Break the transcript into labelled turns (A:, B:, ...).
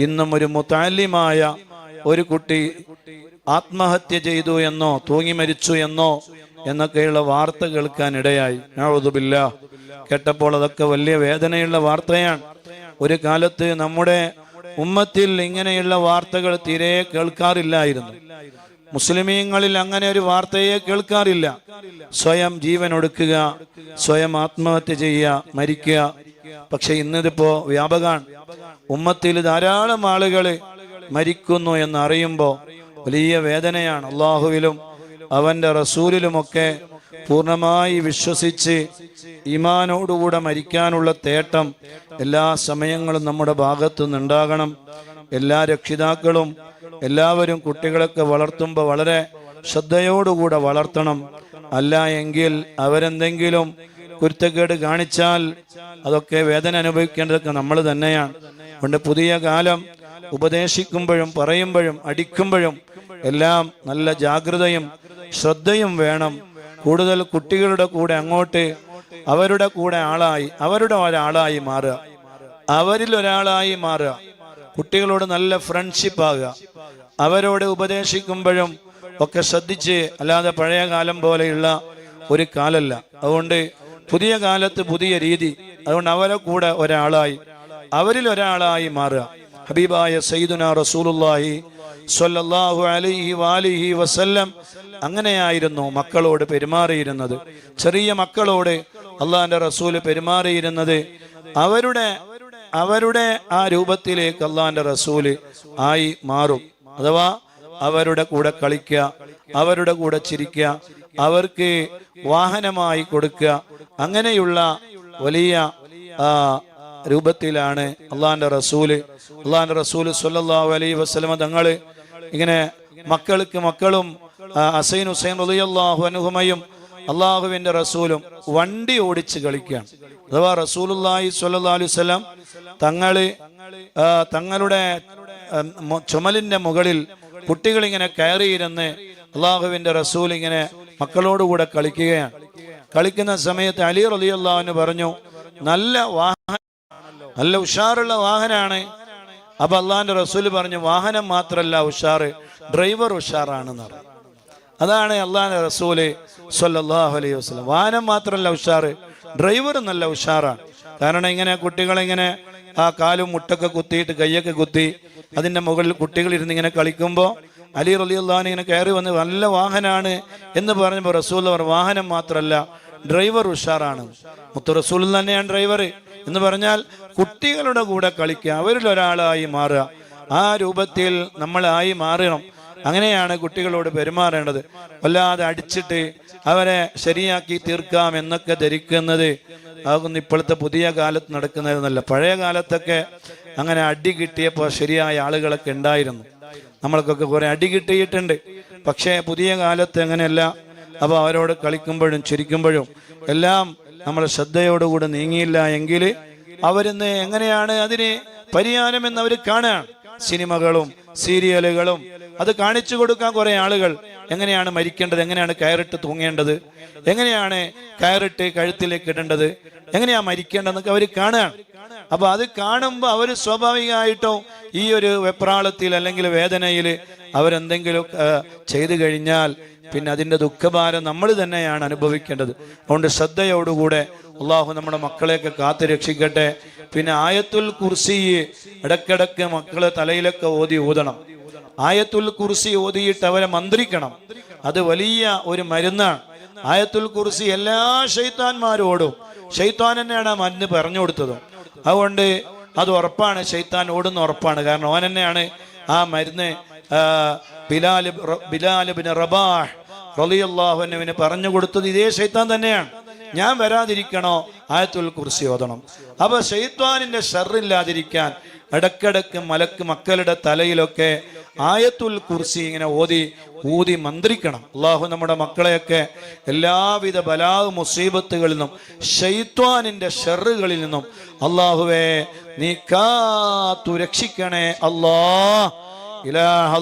A: ഇന്നും ഒരു മുത്താലിമായ ഒരു കുട്ടി ആത്മഹത്യ ചെയ്തു എന്നോ തൂങ്ങി മരിച്ചു എന്നോ എന്നൊക്കെയുള്ള വാർത്ത കേൾക്കാൻ ഇടയായി. ഞാതുബില്ല കേട്ടപ്പോൾ അതൊക്കെ വലിയ വേദനയുള്ള വാർത്തയാണ്. ഒരു കാലത്ത് നമ്മുടെ ഉമ്മത്തിൽ ഇങ്ങനെയുള്ള വാർത്തകൾ തീരെ കേൾക്കാറില്ലായിരുന്നു. മുസ്ലിമീങ്ങളിൽ അങ്ങനെ ഒരു വാർത്തയെ കേൾക്കാറില്ല. സ്വയം ജീവൻ ഒടുക്കുക സ്വയം ആത്മഹത്യ ചെയ്യുക മരിക്കുക. പക്ഷെ ഇന്നിതിപ്പോ വ്യാപകാണ്. ഉമ്മത്തിൽ ധാരാളം ആളുകൾ മരിക്കുന്നു എന്നറിയുമ്പോൾ വലിയ വേദനയാണ്. അള്ളാഹുവിലും അവന്റെ റസൂലിലുമൊക്കെ പൂർണമായി വിശ്വസിച്ച് ഇമാനോടുകൂടെ മരിക്കാനുള്ള തേട്ടം എല്ലാ സമയങ്ങളും നമ്മുടെ ഭാഗത്തു നിന്നുണ്ടാകണം എല്ലാ രക്ഷിതാക്കളും എല്ലാവരും കുട്ടികളൊക്കെ വളർത്തുമ്പോൾ വളരെ ശ്രദ്ധയോടുകൂടെ വളർത്തണം. അല്ല എങ്കിൽ അവരെന്തെങ്കിലും കുരുത്തക്കേട് കാണിച്ചാൽ അതൊക്കെ വേദന അനുഭവിക്കേണ്ടതൊക്കെ നമ്മൾ തന്നെയാണ്. അതുകൊണ്ട് പുതിയ കാലം ഉപദേശിക്കുമ്പോഴും പറയുമ്പോഴും അടിക്കുമ്പോഴും എല്ലാം നല്ല ജാഗ്രതയും ശ്രദ്ധയും വേണം. കൂടുതൽ കുട്ടികളുടെ കൂടെ അങ്ങോട്ട് അവരുടെ കൂടെ ആളായി അവരുടെ ഒരാളായി മാറുക. അവരിൽ ഒരാളായി മാറുക. കുട്ടികളോട് നല്ല ഫ്രണ്ട്ഷിപ്പ് ആകുക. അവരോട് ഉപദേശിക്കുമ്പോഴും ഒക്കെ ശ്രദ്ധിച്ച് അല്ലാതെ പഴയ കാലം പോലെയുള്ള ഒരു കാലല്ല. അതുകൊണ്ട് പുതിയ കാലത്ത് പുതിയ രീതി. അതുകൊണ്ട് അവരെ കൂടെ ഒരാളായി അവരിൽ ഒരാളായി മാറുക. ഹബീബായ സയ്യിദുന റസൂലുല്ലാഹി സ്വല്ലല്ലാഹു അലൈഹി വാലിഹി വസല്ലം അങ്ങനെയായിരുന്നു മക്കളോട് പെരുമാറിയിരുന്നത്. ചെറിയ മക്കളോട് അള്ളാഹിന്റെ റസൂൽ പെരുമാറിയിരുന്നത്. അവരുടെ അവരുടെ ആ രൂപത്തിലേക്ക് അള്ളാഹിന്റെ റസൂൽ ആയി മാറും. അഥവാ അവരുടെ കൂടെ കളിക്കുക അവരുടെ കൂടെ ചിരിക്കുക അവർക്ക് വാഹനമായി കൊടുക്കുക അങ്ങനെയുള്ള വലിയ രൂപത്തിലാണ് അള്ളാഹിന്റെ റസൂൽ. അള്ളാഹിന്റെ റസൂൽ സല്ലല്ലാഹു അലൈ വസ്ലമ തങ്ങൾ ഇങ്ങനെ മക്കൾക്ക് മക്കളും അസൈൻ ഹുസൈൻ റളിയല്ലാഹു അനുഹുമയും അള്ളാഹുവിന്റെ റസൂലും വണ്ടി ഓടിച്ച് കളിക്കുകയാണ്. അഥവാ റസൂലുള്ളാഹി സ്വല്ലല്ലാഹു അലൈഹി വസല്ലം തങ്ങൾ തങ്ങളുടെ ചുമലിന്റെ മുകളിൽ കുട്ടികൾ ഇങ്ങനെ കയറിയിരുന്ന് അള്ളാഹുവിന്റെ റസൂൽ ഇങ്ങനെ മക്കളോടുകൂടെ കളിക്കുകയാണ്. കളിക്കുന്ന സമയത്ത് അലി റലിയല്ലാഹുവിന് പറഞ്ഞു നല്ല വാഹനം നല്ല ഉഷാറുള്ള വാഹനമാണ് അപ്പൊ അള്ളാഹിന്റെ റസൂൽ പറഞ്ഞു വാഹനം മാത്രല്ല ഉഷാറ് ഡ്രൈവർ ഉഷാറാണെന്ന് പറഞ്ഞു. അതാണ് അള്ളാഹിന്റെ റസൂൽ സ്വല്ലല്ലാഹു അലൈഹി വസല്ലം. വാഹനം മാത്രമല്ല ഉഷാറ് ഡ്രൈവർ നല്ല ഉഷാറാണ്. കാരണം ഇങ്ങനെ കുട്ടികളിങ്ങനെ ആ കാലും മുട്ടൊക്കെ കുത്തിയിട്ട് കൈയൊക്കെ കുത്തി അതിന്റെ മുകളിൽ കുട്ടികൾ ഇരുന്ന് ഇങ്ങനെ കളിക്കുമ്പോൾ അലി റലി അള്ളഹാൻ ഇങ്ങനെ കയറി വന്ന് നല്ല വാഹനാണ് എന്ന് പറഞ്ഞപ്പോൾ റസൂൽ അവർ വാഹനം മാത്രമല്ല ഡ്രൈവർ ഉഷാറാണ്. മുത്തു റസൂൽ തന്നെയാണ് ഡ്രൈവർ എന്ന് പറഞ്ഞാൽ കുട്ടികളുടെ കൂടെ കളിക്കുക അവരിൽ ഒരാളായി മാറുക. ആ രൂപത്തിൽ നമ്മളായി മാറണം. അങ്ങനെയാണ് കുട്ടികളോട് പെരുമാറേണ്ടത്. വല്ലാതെ അടിച്ചിട്ട് അവരെ ശരിയാക്കി തീർക്കാം എന്നൊക്കെ ധരിക്കുന്നത് അതൊന്നും ഇപ്പോഴത്തെ പുതിയ കാലത്ത് നടക്കുന്നതെന്നല്ല. പഴയ കാലത്തൊക്കെ അങ്ങനെ അടി കിട്ടിയപ്പോൾ ശരിയായ ആളുകളൊക്കെ ഉണ്ടായിരുന്നു. നമ്മൾക്കൊക്കെ കുറെ അടി കിട്ടിയിട്ടുണ്ട്. പക്ഷേ പുതിയ കാലത്ത് അങ്ങനെയല്ല. അപ്പോൾ അവരോട് കളിക്കുമ്പോഴും ചിരിക്കുമ്പോഴും എല്ലാം നമ്മൾ ശ്രദ്ധയോടുകൂടി നീങ്ങിയില്ല എങ്കിൽ അവരിന്ന് എങ്ങനെയാണ് അതിന് പരിഹാരമെന്ന് അവർ കാണുകയാണ് സിനിമകളും സീരിയലുകളും. അത് കാണിച്ചു കൊടുക്കാൻ കുറെ ആളുകൾ. എങ്ങനെയാണ് മരിക്കേണ്ടത്? എങ്ങനെയാണ് കയറിട്ട് തൂങ്ങേണ്ടത്? എങ്ങനെയാണ് കയറിട്ട് കഴുത്തിലേക്ക് ഇടേണ്ടത്? എങ്ങനെയാ മരിക്കേണ്ടതെന്നൊക്കെ അവർ കാണുകയാണ് അപ്പൊ അത് കാണുമ്പോൾ അവർ സ്വാഭാവികമായിട്ടോ ഈ ഒരു വെപ്രാളത്തിൽ അല്ലെങ്കിൽ വേദനയിൽ അവരെന്തെങ്കിലും ചെയ്തു കഴിഞ്ഞാൽ പിന്നെ അതിന്റെ ദുഃഖഭാരം നമ്മൾ തന്നെയാണ് അനുഭവിക്കേണ്ടത്. അതുകൊണ്ട് ശ്രദ്ധയോടുകൂടെ അള്ളാഹു നമ്മുടെ മക്കളെയൊക്കെ കാത്തു രക്ഷിക്കട്ടെ. പിന്നെ ആയത്തുൽ കുർസി ഇടക്കിടക്ക് മക്കളെ തലയിലൊക്കെ ഓതി ഊതണം. ആയത്തുൽ കുർസി ഓതിയിട്ട് അവരെ മന്ത്രിക്കണം. അത് വലിയ ഒരു മരുന്നാണ്. ആയത്തുൽ കുർസി എല്ലാ ഷെയ്ത്താന്മാരോടും ഷെയ്ത്താൻ തന്നെയാണ് മരുന്ന് പറഞ്ഞു കൊടുത്തത്. അതുകൊണ്ട് അത് ഉറപ്പാണ്. ഷെയ്ത്താൻ ഓടുന്ന ഉറപ്പാണ്. കാരണം ഓൻ തന്നെയാണ് ആ മരുന്ന് ബിലാൽ ബിലാൽ റബാഹ് റളിയല്ലാഹുവിന് പറഞ്ഞു കൊടുത്തത്. ഇതേ ഷെയ്ത്താൻ തന്നെയാണ്. ഞാൻ വരാതിരിക്കണോ? ആയത്തുൽ കുർസി ഓതണം. അപ്പൊ ഷെയ്ത്വാനിന്റെ ഷെറില്ലാതിരിക്കാൻ ഇടക്കിടക്ക് മലക്ക് മക്കളുടെ തലയിലൊക്കെ ആയത്തുൽ കുർസി ഇങ്ങനെ ഓതി ഊതി മന്ത്രിക്കണം. അള്ളാഹു നമ്മുടെ മക്കളെയൊക്കെ എല്ലാവിധ ബലാവ് മുസീബത്തുകളിൽ നിന്നും ഷെയ്ത്വാനിന്റെ ഷെറുകളിൽ നിന്നും അള്ളാഹുവേ നീ കാത്തു രക്ഷിക്കണേ അല്ലാ ഇലാഹ